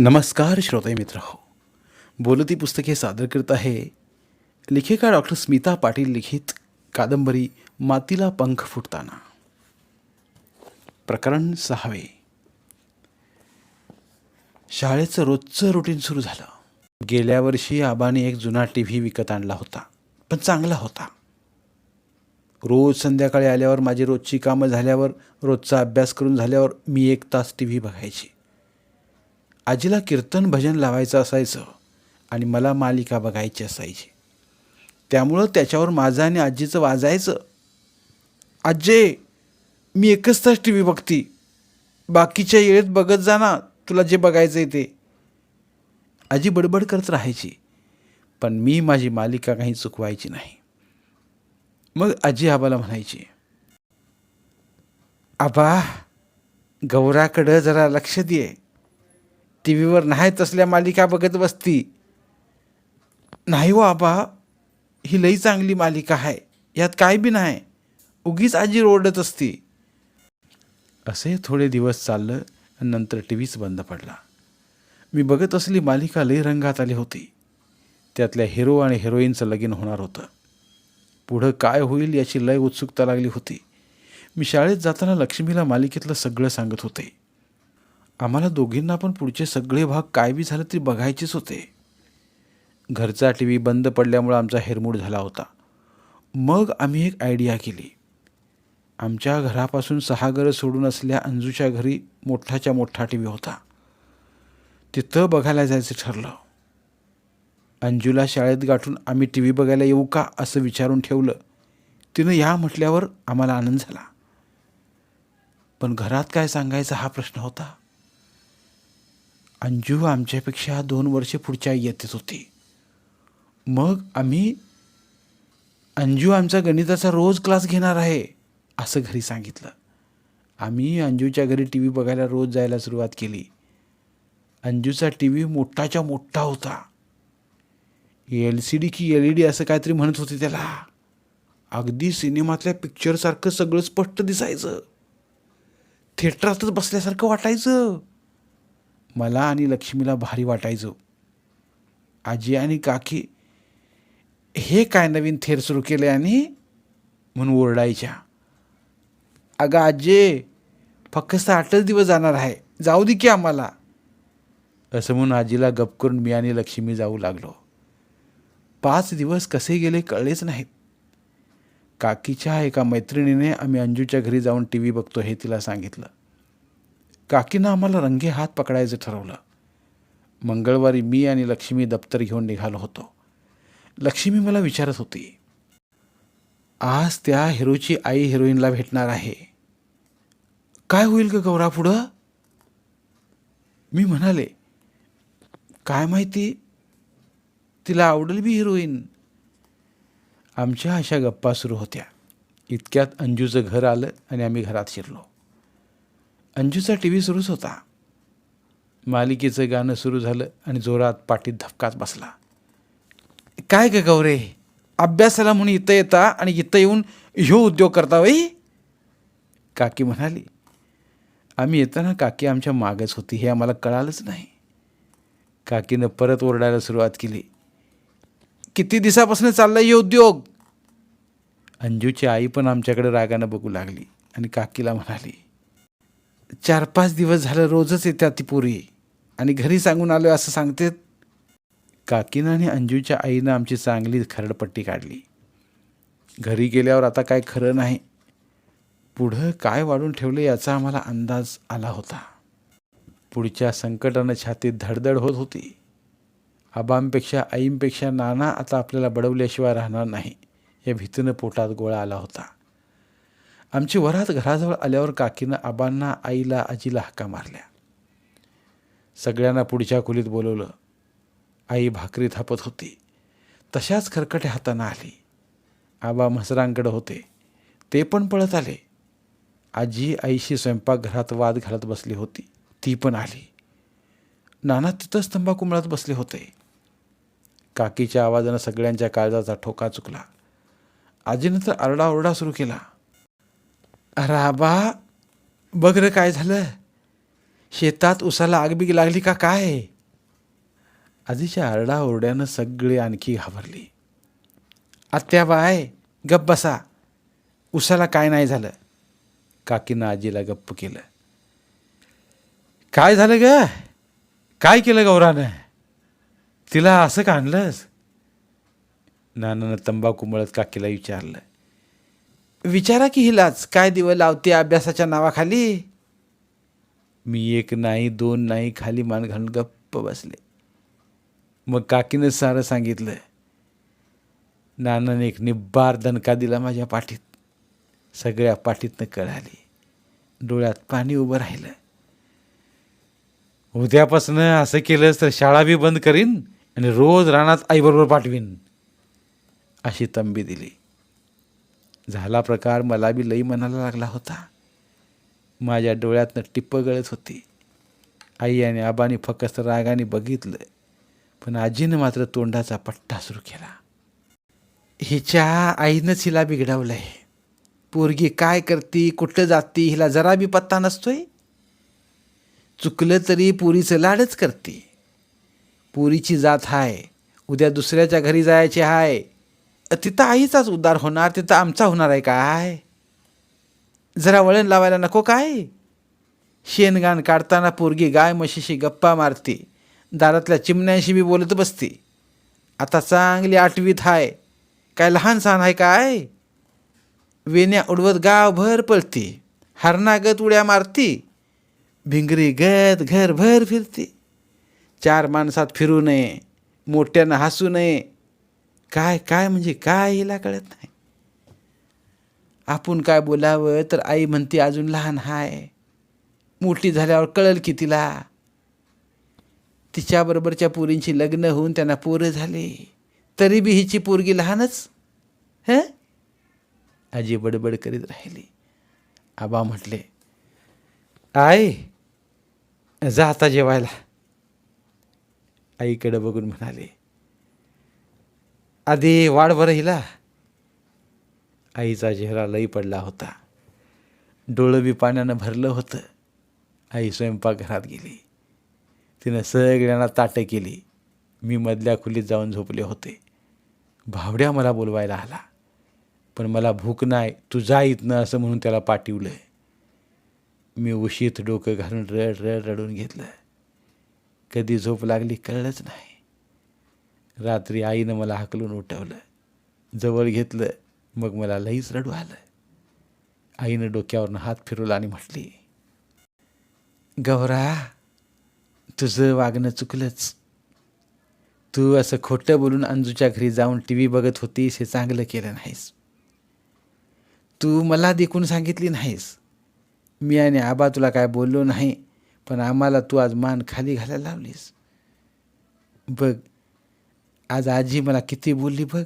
नमस्कार श्रोते मित्र. हो बोलती पुस्तके सादर करत आहे लेखिका डॉक्टर स्मिता पाटील लिखित कादंबरी मातीला पंख फुटताना. प्रकरण सहावे. शाळेचं रोजचं रुटीन सुरू झालं. गेल्या वर्षी आबाने एक जुना टी व्ही विकत आणला होता पण चांगला होता. रोज संध्याकाळी आल्यावर माझी रोजची कामं झाल्यावर रोजचा अभ्यास करून झाल्यावर मी एक तास टी व्ही बघायची. आजीला कीर्तन भजन लावायचं असायचं आणि मला मालिका बघायची असायची. त्यामुळं त्याच्यावर माझं आणि आजीचं वाजायचं. आजे मी एकच तास टी व्ही बघती. बाकीच्या येळेत बघत जा ना तुला जे बघायचं आहे ते. आजी बडबड करत राहायची पण मी माझी मालिका काही चुकवायची नाही. मग आजी आबाला म्हणायची आबा गौराकडं जरा लक्ष दे. टी व्हीवर नाही तसल्या मालिका बघत बसती. नाही हो आबा ही लई चांगली मालिका आहे. यात काय बी नाही. उगीच आजी ओरडत असती. असे थोडे दिवस चाललं आणि नंतर टी व्हीच बंद पडला. मी बघत असली मालिका लई रंगात आली होती. त्यातल्या हिरो आणि हिरोईनचं लगीन होणार होतं. पुढं काय होईल याची लय उत्सुकता लागली होती. मी शाळेत जाताना लक्ष्मीला मालिकेतलं सगळं सांगत होते. आम्हाला दोघींना पण पुढचे सगळे भाग काय बी झालं तरी बघायचेच होते. घरचा टी व्ही बंद पडल्यामुळं आमचा हेरमूड झाला होता. मग आम्ही एक आयडिया केली. आमच्या घरापासून सहा घरं सोडून असल्या अंजूच्या घरी मोठाच्या मोठा टी व्ही होता. तिथं बघायला जायचं ठरलं. अंजूला शाळेत गाठून आम्ही टी व्ही बघायला येऊ का असं विचारून ठेवलं. तिनं या म्हटल्यावर आम्हाला आनंद झाला. पण घरात काय सांगायचा हा प्रश्न होता. अंजू आमच्यापेक्षा दोन वर्षे पुढच्या इयत्तेत होती. मग आम्ही अंजू आमचा गणिताचा रोज क्लास घेणार आहे असं घरी सांगितलं. आम्ही अंजूच्या घरी टी व्ही बघायला रोज जायला सुरुवात केली. अंजूचा टी व्ही मोठाच्या मोठा होता. एल सी डी की एल ई डी असं काहीतरी म्हणत होते त्याला. अगदी सिनेमातल्या पिक्चरसारखं सगळं स्पष्ट दिसायचं. थिएटरातच बसल्यासारखं वाटायचं. मला आणि लक्ष्मीला भारी वाटायचं. आजी आणि काकी हे काय नवीन थेर सुरू केले आणि म्हणून ओरडायच्या. अगं आजे फक्त आठच दिवस जाणार आहे जाऊ दे की आम्हाला. असं म्हणून आजीला गप करून मी आणि लक्ष्मी जाऊ लागलो. पाच दिवस कसे गेले कळलेच नाहीत. काकीच्या एका मैत्रिणीने आम्ही अंजूच्या घरी जाऊन टी व्ही बघतो हे तिला सांगितलं. काकीनं आम्हाला रंगे हात पकडायचं ठरवलं. मंगळवारी मी आणि लक्ष्मी दप्तर घेऊन निघालो होतो. लक्ष्मी मला विचारत होती आज त्या हिरोची आई हिरोईनला भेटणार आहे. काय होईल का गौरा पुढं? मी म्हणाले काय माहिती तिला आवडेल बी हिरोईन. आमच्या अशा गप्पा सुरू होत्या. इतक्यात अंजूचं घर आलं आणि आम्ही घरात शिरलो. अंजूचा टी व्ही सुरूच होता. मालिकेचं गाणं सुरू झालं आणि जोरात पाठीत धपकाच बसला. काय ग गौरे अभ्यासाला म्हणून इथं येता आणि इथं येऊन ह्यो उद्योग करता वई काकी म्हणाली आम्ही येताना काकी आमच्या मागच होती हे आम्हाला कळालंच नाही. काकीनं परत ओरडायला सुरुवात केली किती दिवसापासून चाललाय हे उद्योग? अंजूची आई पण आमच्याकडे रागानं बघू लागली आणि काकीला म्हणाली चार पाच दिवस झालं रोजच येतात ती पोरी. आणि घरी सांगून आलो असं सांगतेत काकीनं आणि अंजूच्या आईनं आमची चांगली खरडपट्टी काढली. घरी गेल्यावर आता काय खरं नाही. पुढं काय वाढून ठेवलं याचा आम्हाला अंदाज आला होता. पुढच्या संकटानं छातीत धडधड होत होती. आबांपेक्षा आईंपेक्षा नाना आता आपल्याला बडवल्याशिवाय राहणार नाही. या भीतीनं पोटात गोळा आला होता. आमची वरात घराजवळ आल्यावर काकीनं आबांना आईला आजीला हक्का मारल्या. सगळ्यांना पुढच्या खोलीत बोलवलं. आई भाकरी थापत होती. तशाच खरकटे हातानं आली. आबा म्हसरांकडे होते. ते पण पळत आले. आजी आईशी स्वयंपाकघरात वाद घालत बसली होती. ती पण आली. नाना तिथंच तंबाखू मिळत बसले होते. काकीच्या आवाजानं सगळ्यांच्या काळजाचा ठोका चुकला. आजीनं तर आरडाओरडा सुरू केला. अरे बघ रे काय झालं. शेतात उसाला आगबीग लागली का काय? आधीच्या आरडाओरड्यानं सगळी आणखी घाबरली. आत्या बाय गप्प बसा. उसाला काय नाही झालं. काकीनं आजीला गप्प केलं. काय झालं ग? काय केलं गौरानं? तिला असं का आणलंस? नानानं तंबाखू मळत काकीला विचारलं. विचारा की हिलाच काय दिवं लावते अभ्यासाच्या नावाखाली? मी एक नाही दोन नाही खाली मान घालून गप्प बसले. मग काकीनं सारं सांगितलं नानाने एक निब्बार दणका दिला माझ्या पाठीत. सगळ्या पाठीतनं कळाली डोळ्यात पाणी उभं राहिलं. उद्यापासनं असं केलंस तर शाळा बी बंद करीन आणि रोज रानात आईबरोबर पाठवीन अशी तंबी दिली. झाला प्रकार मला बी लई मनाला लागला होता. माझ्या डोळ्यातनं टिप्पं गळत होती. आई आणि आबानी फक्त रागाने बघितलं पण आजीनं मात्र तोंडाचा पट्टा सुरू केला. हिच्या आईनंच हिला बिघडवलंय. पोरगी काय करती कुठं जाती हिला जरा बी पत्ता नसतोय. चुकलं तरी पुरीचं लाडच करते. पुरीची जात हाय उद्या दुसऱ्याच्या घरी जायचे हाय तिथं आईचाच उद्धार होणार तिथं आमचा होणार आहे काय? जरा वळण लावायला नको काय? शेणगाण काढताना पोरगी गाय म्हशीशी गप्पा मारते दारातल्या चिमण्यांशी बी बोलत बसते. आता चांगली आठवीत हाय काय लहान सहान आहे काय? वेण्या उडवत गावभर पळते हरणागत उड्या मारती भिंगरी गत घरभर फिरते. चार माणसात फिरू नये मोठ्यानं हसू नये काय काय म्हणजे काय हिला कळत नाही. आपण काय बोलावं तर आई म्हणते अजून लहान हाय. मोठी झाल्यावर कळल की तिला. तिच्याबरोबरच्या पोरींची लग्न होऊन त्यांना पोरं झाले. तरी बी हिची पोरगी लहानच. हं? आजी बडबड करीत राहिली. आबा म्हटले आई जा आता जेवायला. आईकडे बघून म्हणाले आधी वाढ बरं हिला. आईचा चेहरा लई पडला होता. डोळं बी पाण्यानं भरलं होतं. आई स्वयंपाकघरात गेली. तिनं सगळ्यांना ताटं केली. मी मधल्या खोलीत जाऊन झोपले होते. भावड्या मला बोलवायला आला. पण मला भूक नाही तू जा इथनं असं म्हणून त्याला पाठवलं. मी उशीत डोकं घालून रड रड रडून घेतलं. कधी झोप लागली कळलंच नाही. रात्री आईनं मला हाकलून उठवलं जवळ घेतलं मग मला लईच रडू आलं. आईनं डोक्यावरनं हात फिरवला आणि म्हटली गौरा तुझं वागणं चुकलंच. तू असं खोटं बोलून अंजूच्या घरी जाऊन टी व्ही बघत होतीस हे चांगलं केलं नाहीस. तू मला देखून सांगितली नाहीस. मी आणि आबा तुला काय बोललो नाही पण आम्हाला तू आज मान खाली घालायला लावलीस. बघ आज आजी मला किती बोलली बघ.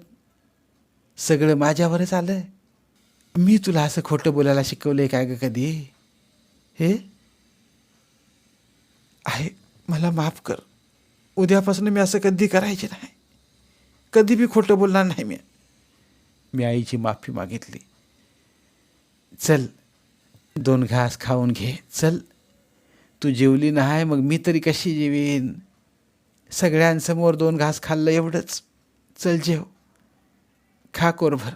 सगळं माझ्यावरच आलं मी तुला असं खोटं बोलायला शिकवलंय काय गं कधी? हे? आहे मला माफ कर. उद्यापासून मी असं कधी करायचे नाही. कधी बी खोटं बोलणार नाही मी. मी आईची माफी मागितली. चल दोन घास खाऊन घे. चल तू जेवली नाही मग मी तरी कशी जेवीन? सगळ्यांसमोर दोन घास खाल्लं एवढंच. चल जेव. खा कोरभर.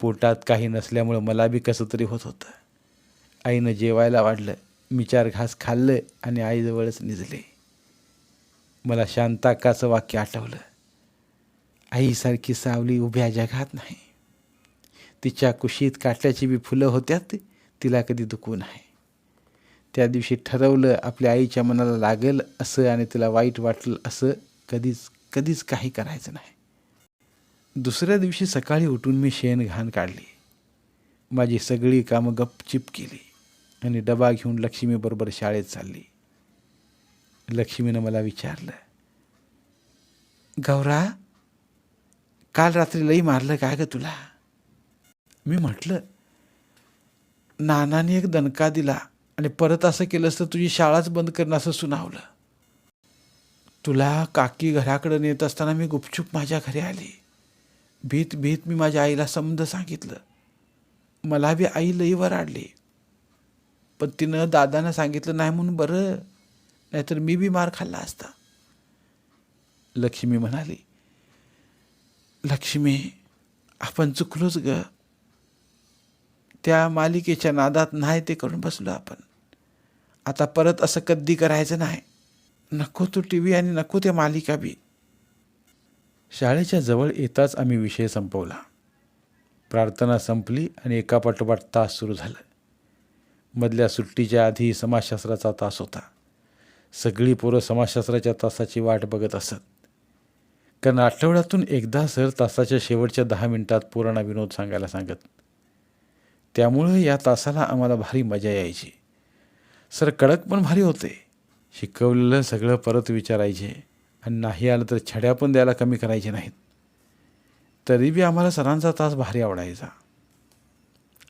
पोटात काही नसल्यामुळं मला बी कसं तरी होत होतं. आईनं जेवायला वाढलं मी चार घास खाल्लं आणि आईजवळच निजले. मला शांताकाचं वाक्य आठवलं. आईसारखी सावली उभ्या जगात नाही. तिच्या कुशीत काटल्याची बी फुलं होत्यात तिला कधी दुखू नाही. त्या दिवशी ठरवलं आपल्या आईच्या मनाला लागेल असं आणि तिला वाईट वाटलं असं कधीच कधीच काही करायचं नाही. दुसऱ्या दिवशी सकाळी उठून मी शेण घाण काढली. माझी सगळी कामं गपचिप केली आणि डबा घेऊन लक्ष्मीबरोबर शाळेत चालली. लक्ष्मीनं मला विचारलं गौरा काल रात्री लई मारलं काय ग तुला? मी म्हटलं नानाने एक दणका दिला आणि परत असं केलंस तर तुझी शाळाच बंद करणं असं सुनावलं. तुला काकी घराकडं नेत असताना मी गुपचूप माझ्या घरी आली. भीत भीत मी माझ्या आईला समज सांगितलं. मला बी आई लई वराडली. पण तिनं दादानं सांगितलं नाही म्हणून बरं नाहीतर मी बी मार खाल्ला असता. लक्ष्मी म्हणाली लक्ष्मी आपण चुकलोच ग. त्या मालिकेच्या नादात नाही ते करून बसलो आपण. आता परत असं कधी करायचं नाही. नको तो टी व्ही आणि नको त्या मालिका बी. शाळेच्या जवळ येताच आम्ही विषय संपवला. प्रार्थना संपली आणि एका पाठोपाठ तास सुरू झालं. मधल्या सुट्टीच्या आधी समाजशास्त्राचा तास होता. सगळी पोरं समाजशास्त्राच्या तासाची वाट बघत असत. कारण आठवड्यातून एकदा सर तासाच्या शेवटच्या दहा मिनिटात पोरांना विनोद सांगायला सांगत. त्यामुळं या तासाला आम्हाला भारी मजा यायची. सर कडक पण भारी होते. शिकवलेलं सगळं परत विचारायचे. आणि नाही आलं तर छड्या पण द्यायला कमी करायचे नाहीत. तरी बी आम्हाला सरांचा तास भारी आवडायचा.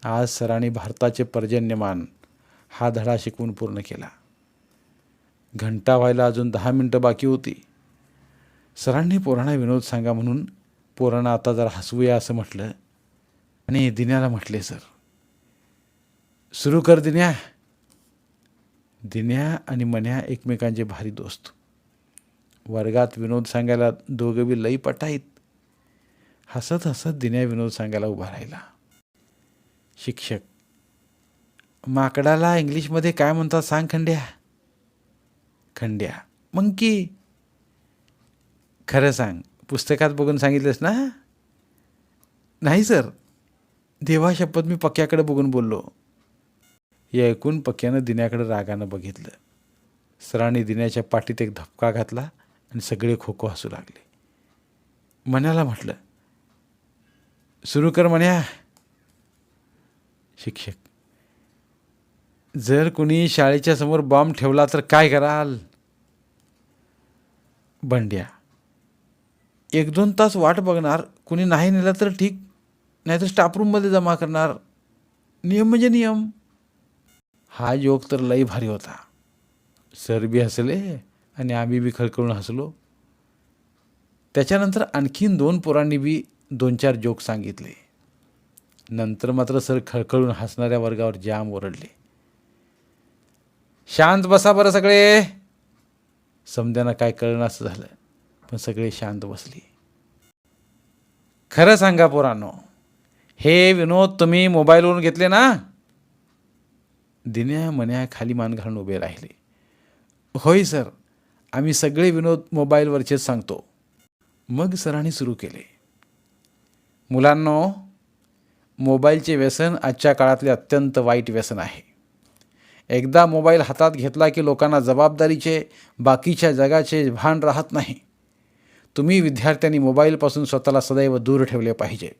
आज सरांनी भारताचे पर्जन्यमान हा धडा शिकवून पूर्ण केला. घंटा व्हायला अजून दहा मिनटं बाकी होती. सरांनी पोरांना विनोद सांगा म्हणून पोरांना आता जरा हसवूया असं म्हटलं. आणि दिन्याला म्हटले सर सुरू कर दिन्या. दिन्या आणि मन्या एकमेकांचे भारी दोस्त. वर्गात विनोद सांगायला दोघं बी लई पटाईत. हसत हसत दिन्या विनोद सांगायला उभा राहिला. शिक्षक माकडाला इंग्लिशमध्ये काय म्हणतात सांग खंड्या? खंड्या मंकी. खरं सांग पुस्तकात बघून सांगितलंस ना? नाही सर. देवा शपथ मी पक्क्याकडे बघून बोललो. हे ऐकून पक्क्यानं दिन्याकडे रागानं बघितलं. सरांनी दिन्याच्या पाठीत एक धपका घातला आणि सगळे खो खो हसू लागले. मन्याला म्हटलं सुरू कर म्हण्या शिक्षक जर कुणी शाळेच्या समोर बॉम्ब ठेवला तर काय कराल? बंड्या एक दोन तास वाट बघणार कुणी नाही नेला तर ठीक नाहीतर स्टाफरूममध्ये जमा करणार. नियम म्हणजे नियम. हा जोक तर लई भारी होता. सर बी हसले आणि आम्ही बी खळखळून हसलो. त्याच्यानंतर आणखीन दोन पोरांनी बी दोन चार जोक सांगितले. नंतर मात्र सर खळखळून हसणाऱ्या वर्गावर जाम ओरडले. शांत बसा बरं सगळे. समद्यांना काय कळणं असं झालं पण सगळे शांत बसले. खरं सांगा पोरांनो हे विनोद तुम्ही मोबाईलवरून घेतले ना? दिन्या मन्या खाली मान घालून उभे राहिले. होय सर आम्ही सगळे विनोद मोबाईलवरचेच सांगतो. मग सरांनी सुरू केले. मुलांनो मोबाईलचे व्यसन आजच्या काळातले अत्यंत वाईट व्यसन आहे. एकदा मोबाईल हातात घेतला की लोकांना जबाबदारीचे बाकीच्या जगाचे भान राहत नाही. तुम्ही विद्यार्थ्यांनी मोबाईलपासून स्वतःला सदैव दूर ठेवले पाहिजे.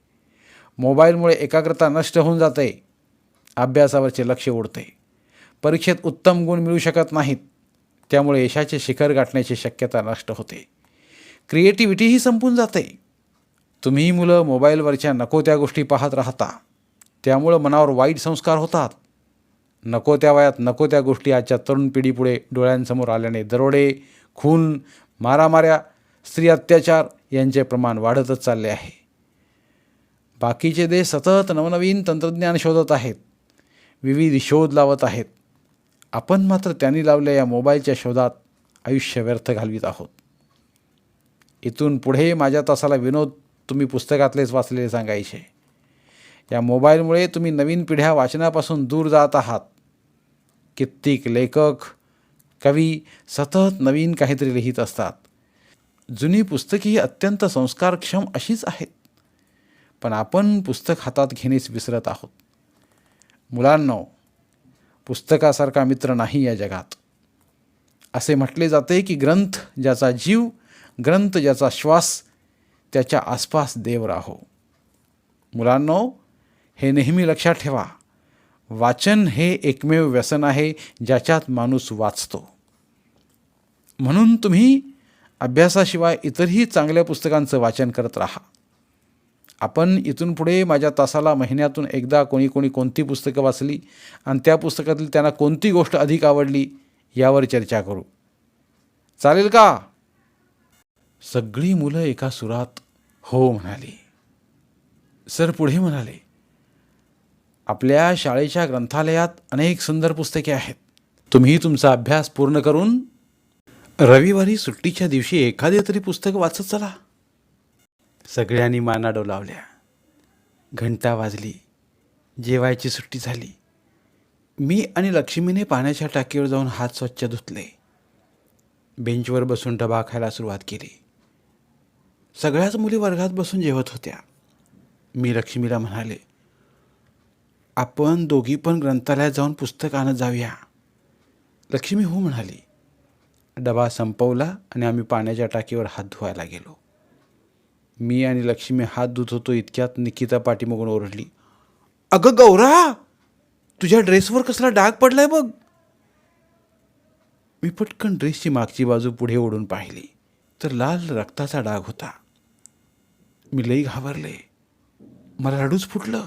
मोबाईलमुळे एकाग्रता नष्ट होऊन जाते. अभ्यासावरचे लक्ष उडते परीक्षेत उत्तम गुण मिळू शकत नाहीत. त्यामुळे यशाचे शिखर गाठण्याची शक्यता नष्ट होते. क्रिएटिव्हिटीही संपून जाते. तुम्ही मुलं मोबाईलवरच्या नको त्या गोष्टी पाहत राहता. त्यामुळं मनावर वाईट संस्कार होतात. नको त्या वयात नको त्या गोष्टी आजच्या तरुण पिढीपुढे डोळ्यांसमोर आल्याने दरोडे खून मारामाऱ्या स्त्री अत्याचार यांचे प्रमाण वाढतच चालले आहे. बाकीचे देश सतत नवनवीन तंत्रज्ञान शोधत आहेत. विविध शोध लावत आहेत. आपण मात्र त्यांनी लावल्या या मोबाईलच्या शोधात आयुष्य व्यर्थ घालवित आहोत. इथून पुढे माझ्या तासाला विनोद तुम्ही पुस्तकातलेच वाचलेले सांगायचे. या मोबाईलमुळे तुम्ही नवीन पिढ्या वाचनापासून दूर जात आहात. कित्येक लेखक कवी सतत नवीन काहीतरी लिहित असतात. जुनी पुस्तकेही अत्यंत संस्कारक्षम अशीच आहेत. पण आपण पुस्तक हातात घेणेच विसरत आहोत. मुलांनो पुस्तकासारखा मित्र नाही या जगात. असे म्हटले जाते की ग्रंथ ज्याचा जीव ग्रंथ ज्याचा श्वास त्याच्या आसपास देव राहो. मुलांनो हे नेहमी लक्षात ठेवा. वाचन हे एकमेव व्यसन आहे ज्याच्यात माणूस वाचतो. म्हणून तुम्ही अभ्यासाशिवाय इतरही चांगल्या पुस्तकांचं वाचन करत राहा. आपण इथून पुढे माझ्या तासाला महिन्यातून एकदा कोणी कोणी कोणती पुस्तकं वाचली आणि त्या पुस्तकातील त्यांना कोणती गोष्ट अधिक आवडली यावर चर्चा करू. चालेल का? सगळी मुलं एका सुरात हो म्हणाली. सर पुढे म्हणाले आपल्या शाळेच्या ग्रंथालयात अनेक सुंदर पुस्तके आहेत. तुम्ही तुमचा अभ्यास पूर्ण करून रविवारी सुट्टीच्या दिवशी एखादे तरी पुस्तक वाचत चला. सगळ्यांनी माना डोलावल्या घंटा वाजली. जेवायची सुट्टी झाली. मी आणि लक्ष्मीने पाण्याच्या टाकीवर जाऊन हात स्वच्छ धुतले. बेंचवर बसून डबा खायला सुरुवात केली. सगळ्याच मुली वर्गात बसून जेवत होत्या. मी लक्ष्मीला म्हणाले आपण दोघी पण ग्रंथालयात जाऊन पुस्तक आणत जाऊया. लक्ष्मी हो म्हणाली डबा संपवला आणि आम्ही पाण्याच्या टाकीवर हात धुवायला गेलो. मी आणि लक्ष्मी हात धुत होतो इतक्यात निकिता पाठीमागून ओरडली. अगं गौरा तुझ्या ड्रेसवर कसला डाग पडलाय बघ. मी पटकन ड्रेसची मागची बाजू पुढे ओढून पाहिली तर लाल रक्ताचा डाग होता. मी लई घाबरले. मला रडूच फुटलं.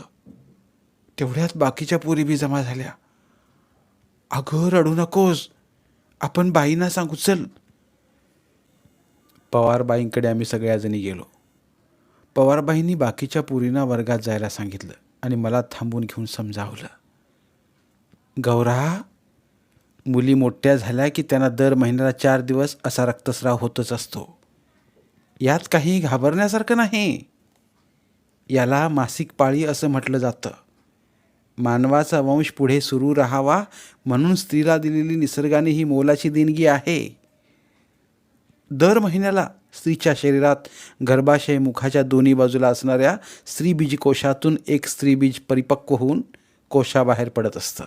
तेवढ्यात बाकीच्या पोरी बी जमा झाल्या. अगं रडू नकोस. आपण बाईंना सांगू चल. पवारबाईंकडे आम्ही सगळ्याजणी गेलो. पवारबाईंनी बाकीच्या पुरींना वर्गात जायला सांगितलं आणि मला थांबून घेऊन समजावलं. गौरा मुली मोठ्या झाल्या की त्यांना दर महिन्याला चार दिवस असा रक्तस्राव होतच असतो. यात काही घाबरण्यासारखं नाही. याला मासिक पाळी असं म्हटलं जातं. मानवाचा वंश पुढे सुरू राहावा म्हणून स्त्रीला दिलेली निसर्गाने ही मोलाची देणगी आहे. दर महिन्याला स्त्रीच्या शरीरात गर्भाशय मुखाच्या दोन्ही बाजूला असणाऱ्या स्त्रीबीज कोशातून एक स्त्रीबीज परिपक्व होऊन कोशाबाहेर पडत असतं.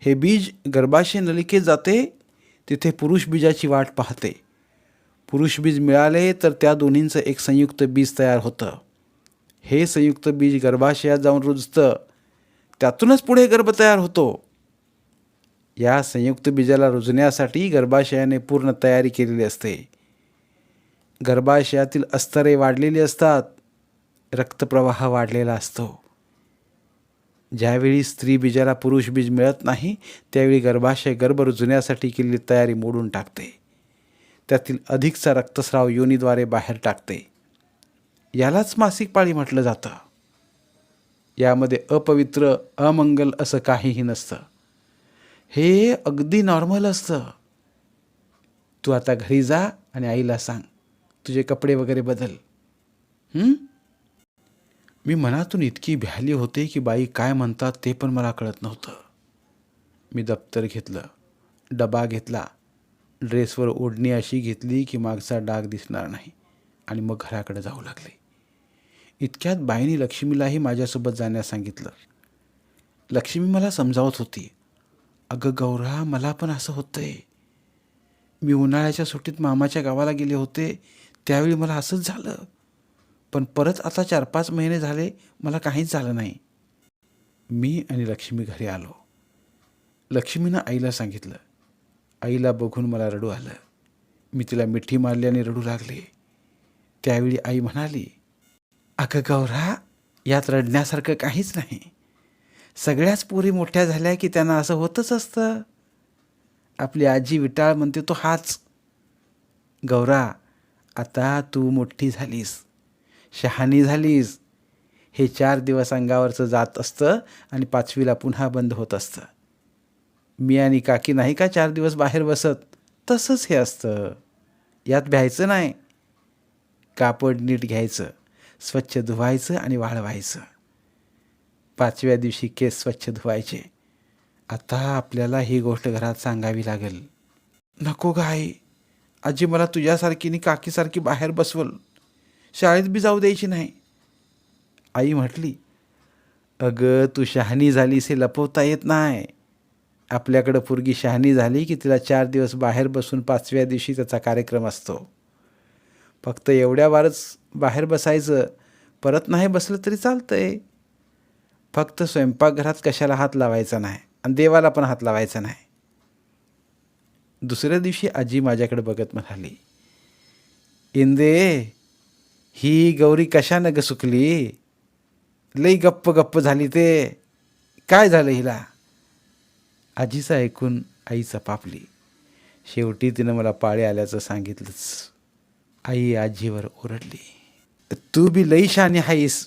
हे बीज गर्भाशय नलिकेत जाते तिथे पुरुष बीजाची वाट पाहते. पुरुष बीज मिळाले तर त्या दोन्हींचं एक संयुक्त बीज तयार होतं. हे संयुक्त बीज गर्भाशयात जाऊन रुजतं. त्यातूनच पुढे गर्भ तयार होतो. या संयुक्त बीजाला रुजण्यासाठी गर्भाशयाने पूर्ण तयारी केलेली असते. गर्भाशयातील अस्तरे वाढलेली असतात रक्तप्रवाह वाढलेला असतो. ज्यावेळी स्त्री बीजाला पुरुष बीज मिळत नाही त्यावेळी गर्भाशय गर्भ रुजण्यासाठी केलेली तयारी मोडून टाकते. त्यातील अधिकचा रक्तस्राव योनीद्वारे बाहेर टाकते. यालाच मासिक पाळी म्हटलं जातं. यामध्ये अपवित्र अमंगल असं काहीही नसतं. हे अगदी नॉर्मल असतं. तू आता घरी जा आणि आईला सांग. तुझे कपडे वगैरे बदल. हं? मी मनातून इतकी भ्याली होते की बाई काय म्हणतात ते पण मला कळत नव्हतं. मी दप्तर घेतलं डबा घेतला ड्रेसवर ओढणी अशी घेतली की मागचा डाग दिसणार नाही आणि मग घराकडे जाऊ लागले. इतक्यात बाईने लक्ष्मीलाही माझ्यासोबत जाण्यास सांगितलं. लक्ष्मी मला समजावत होती अगं गौरा मला पण असं होतंय. मी उन्हाळ्याच्या सुट्टीत मामाच्या गावाला गेले होते त्यावेळी मला असंच झालं. पण परत आता चार पाच महिने झाले मला काहीच झालं नाही. मी आणि लक्ष्मी घरी आलो. लक्ष्मीनं आईला सांगितलं. आईला बघून मला रडू आलं. मी तिला मिठी मारली आणि रडू लागले. त्यावेळी आई म्हणाली अगं गौरा यात रडण्यासारखं काहीच नाही. सगळ्याच पोरी मोठ्या झाल्या की त्यांना असं होतच असतं. आपली आजी विटाळ म्हणते तो हाच. गौरा आता तू मोठी झालीस शहाणी झालीस. हे चार दिवस अंगावरचं जात असतं आणि पाचवीला पुन्हा बंद होत असतं. मी आणि काकी नाही का चार दिवस बाहेर बसत? तसंच हे असतं. यात भ्यायचं नाही. कापड नीट घ्यायचं स्वच्छ धुवायचं आणि वाळवायचं. पाचव्या दिवशी केस स्वच्छ धुवायचे. आता आपल्याला ही गोष्ट घरात सांगावी लागेल. नको गाई आजी मला तुझ्यासारखी आणि काकीसारखी बाहेर बसवल. शाळेत बी जाऊ द्यायची नाही. आई म्हटली अगं तू शहाणी झालीस हे लपवता येत नाही. आपल्याकडं पोरगी शहाणी झाली की तिला चार दिवस बाहेर बसून पाचव्या दिवशी त्याचा कार्यक्रम असतो. फक्त एवढ्या वारच बाहेर बसायचं. परत नाही बसलं तरी चालतंय. फक्त स्वयंपाकघरात कशाला हात लावायचा नाही आणि देवाला पण हात लावायचा नाही. दुसऱ्या दिवशी आजी माझ्याकडे बघत म्हणाली इंदे ही गौरी कशानं ग सुकली? लई गप्प गप्प झाली ते. काय झालं हिला? आजीचं ऐकून आई चपापली शेवटी तिनं मला पाळी आल्याचं सांगितलंच. आई आजीवर ओरडली तू बी लई शहाणी आहेस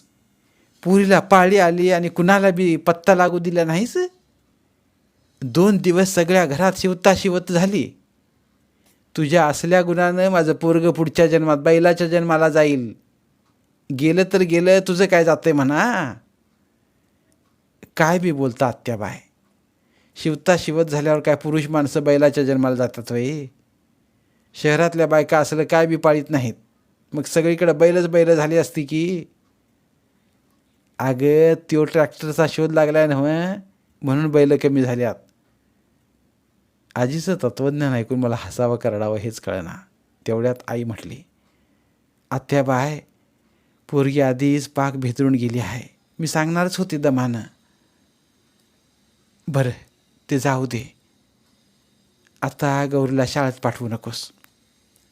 पुरीला पाळी आली आणि कुणाला बी पत्ता लागू दिला नाहीस? दोन दिवस सगळ्या घरात शिवता शिवत झाली. तुझ्या असल्या गुणानं माझं पोरग पुढच्या जन्मात बैलाच्या जन्माला जाईल. गेलं तर गेलं तुझं काय जातंय म्हणा. काय बी बोलता आत्याबाय शिवता शिवत झाल्यावर काय पुरुष माणसं बैलाच्या जन्माला जातात वय. शहरातल्या बायका असलं काय बी पाळीत नाहीत. मग सगळीकडे बैलच बैल झाली असती की. अगं त्यो ट्रॅक्टरचा शोध लागलाय ना म्हणून बैल कमी झाल्यात. आजीचं तत्त्वज्ञान ऐकून मला हसावं करडावं हेच कळना. तेवढ्यात आई म्हटली आत्या बाय पोरगी आधीच पाक भेदरून गेली आहे. मी सांगणारच होती दमानं. बरं ते जाऊ दे. आता गौरीला शाळेत पाठवू नकोस.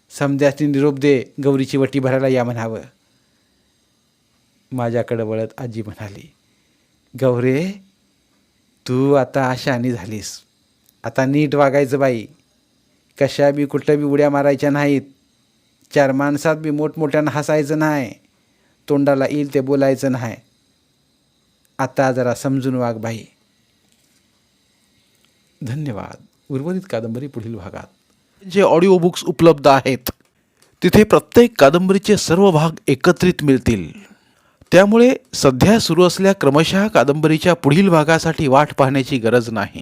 समध्याची निरोप दे गौरीची वटी भरायला या म्हणावं. माझ्याकडं वळत आजी म्हणाली गौरे तू आता आशानी झालीस. आता नीट वागायचं बाई. कशा बी कुठल्या बी उड्या मारायच्या नाहीत. चार माणसात बी मोठमोठ्यानं हसायचं नाही. तोंडाला येईल ते बोलायचं नाही. आता जरा समजून वाघ बाई. धन्यवाद. उर्वरित कादंबरी पुढील भागात. जे ऑडिओ बुक्स उपलब्ध आहेत तिथे प्रत्येक कादंबरीचे सर्व भाग एकत्रित मिळतील. त्यामुळे सध्या सुरू असल्या क्रमशः कादंबरीच्या पुढील भागासाठी वाट पाहण्याची गरज नाही.